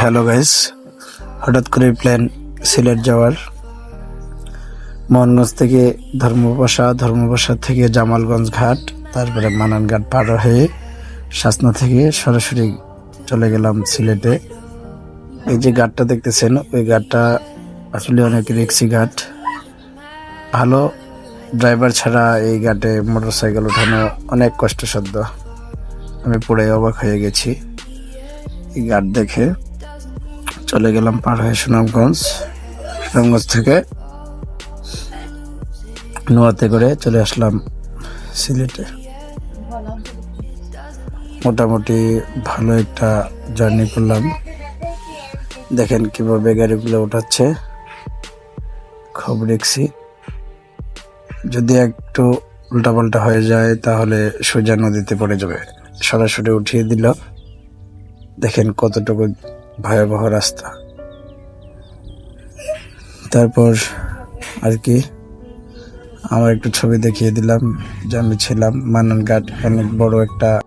Hello guys, হঠাৎ করে plan Sylhet যাওয়ার। মোহনগঞ্জ থেকে ধর্মপাশা ধর্মপাশা থেকে জামালগঞ্জ ঘাট, তারপরে মানান ঘাট পার হয়ে সাসনা থেকে সরাসরি চলে গেলাম সিলেটে। এই যে ঘাটটা দেখতেছেন, ওই ঘাটটা আসলে অনেক রিক্সি ঘাট। ভালো ড্রাইভার ছাড়া এই ঘাটে মোটরসাইকেল ওঠানো অনেক কষ্টসাধ্য। আমি পুরাই অবাক হয়ে গেছি। এই ঘাট দেখে চলে গেলাম পার হয়ে সুনামগঞ্জ। সুনামগঞ্জ থেকে নোয়াতে করে চলে আসলাম সিলেটে। মোটামুটি ভালো একটা জার্নি করলাম। দেখেন কীভাবে গাড়িগুলো উঠাচ্ছে। খুব রিক্সি। যদি একটু উল্টাপাল্টা হয়ে যায়, তাহলে সোজা নদীতে পড়ে যাবে। সরাসরি উঠিয়ে দিল। দেখেন কতটুকু ভয়াবহ রাস্তা। তারপর আর কি, আমার একটু ছবি দেখিয়ে দিলাম, যে আমি ছিলাম মানন ঘাট অনেক বড় একটা